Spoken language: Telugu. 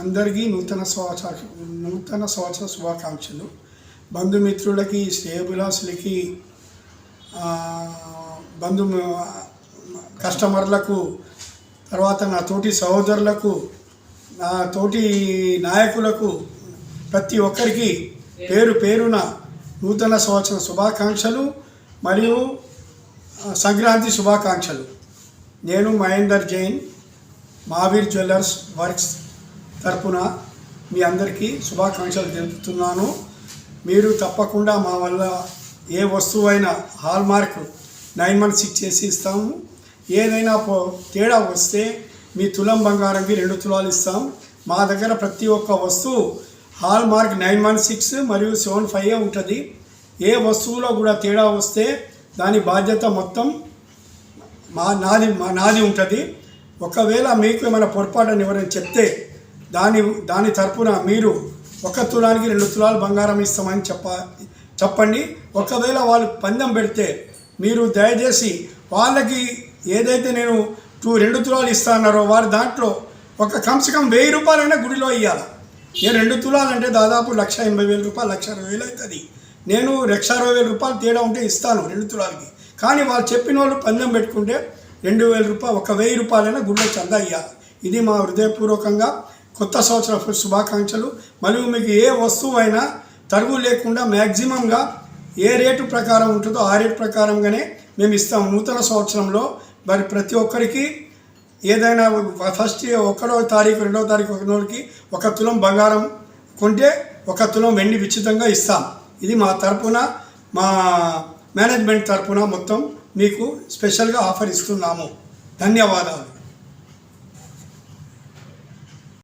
అందరికీ నూతన సంవత్సర నూతన సంవత్సర శుభాకాంక్షలు. బంధుమిత్రులకి శ్రేయభిలాసులకి బంధు కస్టమర్లకు తర్వాత నా తోటి సహోదరులకు నా తోటి నాయకులకు ప్రతి ఒక్కరికి పేరు పేరున నూతన సంవత్సర శుభాకాంక్షలు మరియు సంక్రాంతి శుభాకాంక్షలు. నేను మహేందర్ జైన్ మహావీర్ జ్యువెలర్స్ వర్క్స్ తరపున మీ అందరికీ శుభాకాంక్షలు తెలుపుతున్నాను. మీరు తప్పకుండా మా వల్ల ఏ వస్తువైనా hallmark nine one six చేసి ఇస్తాము. ఏదైనా పో తేడా వస్తే మీ తులం బంగారంకి రెండు తులాలు ఇస్తాం. మా దగ్గర ప్రతి ఒక్క వస్తువు hallmark nine one six మరియు సెవెన్ ఫైవ్ ఉంటుంది. ఏ వస్తువులో కూడా తేడా వస్తే దాని బాధ్యత మొత్తం మా నాది మా నాది ఉంటుంది. ఒకవేళ మీకు ఏమైనా పొరపాటుని ఎవరైనా చెప్తే దాని దాని తరపున మీరు ఒక తులానికి రెండు తులాలు బంగారం ఇస్తామని చెప్ప చెప్పండి. ఒకవేళ వాళ్ళు పందెం పెడితే మీరు దయచేసి వాళ్ళకి ఏదైతే నేను టూ రెండు తులాలు ఇస్తా వారి దాంట్లో ఒక కమ్సి కమ్ వెయ్యి రూపాయలైనా గుడిలో ఇవ్వాలి నేను రెండు తులాలు అంటే దాదాపు లక్ష ఎనభై వేల రూపాయలు లక్ష అరవై వేలు అవుతుంది. నేను లక్ష అరవై వేల రూపాయలు తేడా ఉంటే ఇస్తాను రెండు తులాలకి. కానీ వాళ్ళు చెప్పిన వాళ్ళు పందెం పెట్టుకుంటే రెండు వేల రూపాయలు ఒక వెయ్యి రూపాయలైనా గుడిలో చందా ఇవ్వాలి ఇది మా హృదయపూర్వకంగా కొత్త సంవత్సర శుభాకాంక్షలు. మరియు మీకు ఏ వస్తువు అయినా తరుగు లేకుండా మ్యాక్సిమంగా ఏ రేటు ప్రకారం ఉంటుందో ఆ రేటు ప్రకారంగానే మేము ఇస్తాం. నూతన సంవత్సరంలో మరి ప్రతి ఒక్కరికి ఏదైనా ఫస్ట్ ఒకటో తారీఖు రెండవ తారీఖు ఒకరికి ఒక తులం బంగారం కొంటే ఒక తులం వెండి విచితంగా ఇస్తాం. ఇది మా తరపున మా మేనేజ్మెంట్ తరపున మొత్తం మీకు స్పెషల్గా ఆఫర్ ఇస్తున్నాము. ధన్యవాదాలు.